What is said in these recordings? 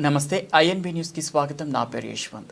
నమస్తే ఐఎన్బి న్యూస్కి స్వాగతం. నా పేరు యశ్వంత్.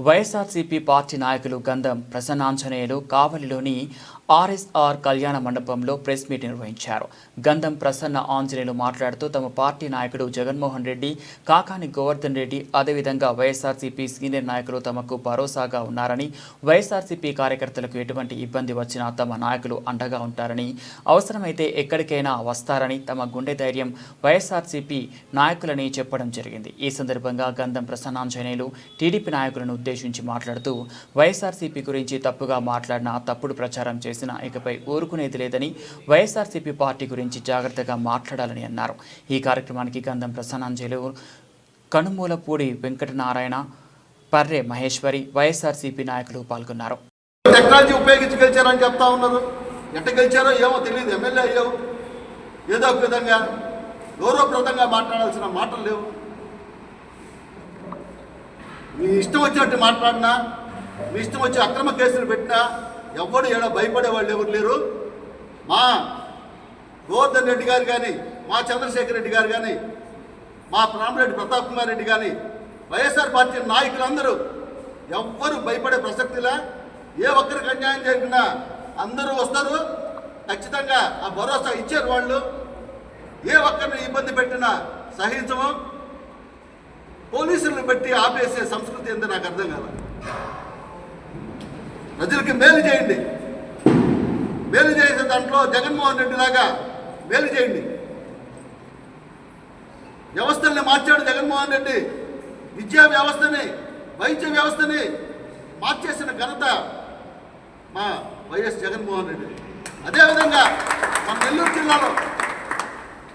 వైఎస్ఆర్సీపీ పార్టీ నాయకులు గంధం ప్రసన్నాంజనేయులు కావలిలోని ఆర్ఎస్ఆర్ కళ్యాణ మండపంలో ప్రెస్ మీట్ నిర్వహించారు. గంధం ప్రసన్న ఆంజనేయులు మాట్లాడుతూ తమ పార్టీ నాయకుడు జగన్మోహన్ రెడ్డి కాకాని గోవర్ధన్ రెడ్డి అదేవిధంగా వైఎస్ఆర్సీపీ సీనియర్ నాయకులు తమకు భరోసాగా ఉన్నారని వైఎస్ఆర్సీపీ కార్యకర్తలకు ఎటువంటి ఇబ్బంది వచ్చినా తమ నాయకులు అండగా ఉంటారని అవసరమైతే ఎక్కడికైనా వస్తారని తమ గుండె ధైర్యం వైఎస్ఆర్సీపీ నాయకులని చెప్పడం జరిగింది. ఈ సందర్భంగా గంధం ప్రసన్నాంజనేయులు టీడీపీ నాయకులను ఉద్దేశించి మాట్లాడుతూ వైఎస్ఆర్సీపీ గురించి తప్పుగా మాట్లాడిన తప్పుడు ప్రచారం చేసిన ఇకపై ఊరుకునేది లేదని వైఎస్ఆర్సీపీ పార్టీ గురించి జాగ్రత్తగా మాట్లాడాలని అన్నారు. ఈ కార్యక్రమానికి గంధం ప్రసన్నాంజలి కనుమూలపూడి వెంకటనారాయణ పర్రే మహేశ్వరి వైఎస్ఆర్సీపీ నాయకులు పాల్గొన్నారు. టెక్నాలజీ ఉపయోగించి గెలిచారని చెప్తా ఉన్నారు. ఎట్ట గెలిచారో ఏమో తెలియదు ఎమ్మెల్యే అయ్యావు. ఏదో ఒక విధంగా గౌరవప్రదంగా మాట్లాడాల్సిన మాటలు లేవు. మీ ఇష్టం వచ్చినట్టు మాట్లాడినా మీ ఇష్టం వచ్చి అక్రమ కేసులు పెట్టినా ఎవడు ఏడో భయపడే వాళ్ళు ఎవరు లేరు? మా గోవర్ధన్ రెడ్డి గారు కానీ మా చంద్రశేఖర్ రెడ్డి గారు కానీ మా ప్రామిరెడ్డి ప్రతాప్ కుమార్ రెడ్డి కానీ వైఎస్ఆర్ పార్టీ నాయకులందరూ ఎవ్వరు భయపడే ప్రసక్తిలా ఏ ఒక్కరికి అన్యాయం జరిగినా అందరూ వస్తారు. ఖచ్చితంగా ఆ భరోసా ఇచ్చారు వాళ్ళు. ఏ ఒక్కరిని ఇబ్బంది పెట్టినా సహించము. పోలీసులను పెట్టి ఆపేసే సంస్కృతి ఏందో నాకు అర్థం కాదు ప్రజలకి మేలు చేయండి. మేలు చేసే దాంట్లో జగన్మోహన్ రెడ్డి లాగా మేలు చేయండి. వ్యవస్థల్ని మార్చాడు జగన్మోహన్ రెడ్డి. విద్యా వ్యవస్థని వైద్య వ్యవస్థని మార్చేసిన ఘనత మా వైఎస్ జగన్మోహన్ రెడ్డి. అదేవిధంగా మన నెల్లూరు జిల్లాలో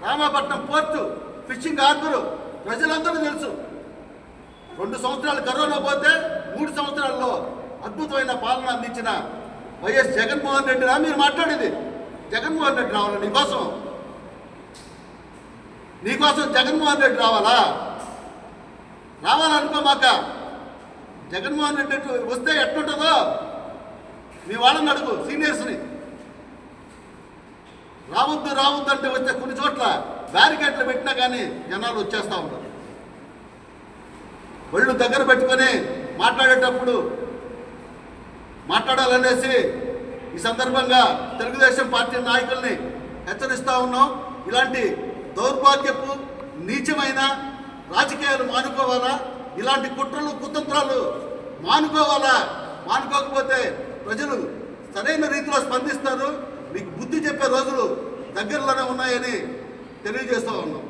రామాపట్నం పోర్టు ఫిషింగ్ హార్బరు ప్రజలందరూ తెలుసు. రెండు సంవత్సరాలు కరోనా పోతే మూడు అద్భుతమైన పాలన అందించిన వైఎస్ జగన్మోహన్ రెడ్డినా మీరు మాట్లాడేది. జగన్మోహన్ రెడ్డి రావాలా నీకోసం నీకోసం జగన్మోహన్ రెడ్డి రావాలా? రావాలనుకోమాక జగన్మోహన్ రెడ్డి వస్తే ఎట్లుంటుందో మీ వాళ్ళని అడుగు సీనియర్స్ని. రావద్దు రావద్దు అంటే వచ్చే కొన్ని చోట్ల బ్యారికేట్లు పెట్టినా కానీ జనాలు వచ్చేస్తూ ఉంటారు. ఒళ్ళు దగ్గర పెట్టుకొని మాట్లాడేటప్పుడు మాట్లాడాలనేసి ఈ సందర్భంగా తెలుగుదేశం పార్టీ నాయకుల్ని హెచ్చరిస్తూ ఉన్నాం. ఇలాంటి దౌర్భాగ్యపు నీచమైన రాజకీయాలు మానుకోవాలా? ఇలాంటి కుట్రలు కుతంత్రాలు మానుకోవాలా? మానుకోకపోతే ప్రజలు సరైన రీతిలో స్పందిస్తారు. మీకు బుద్ధి చెప్పే రోజులు దగ్గరలోనే ఉన్నాయని తెలియజేస్తూ ఉన్నాం.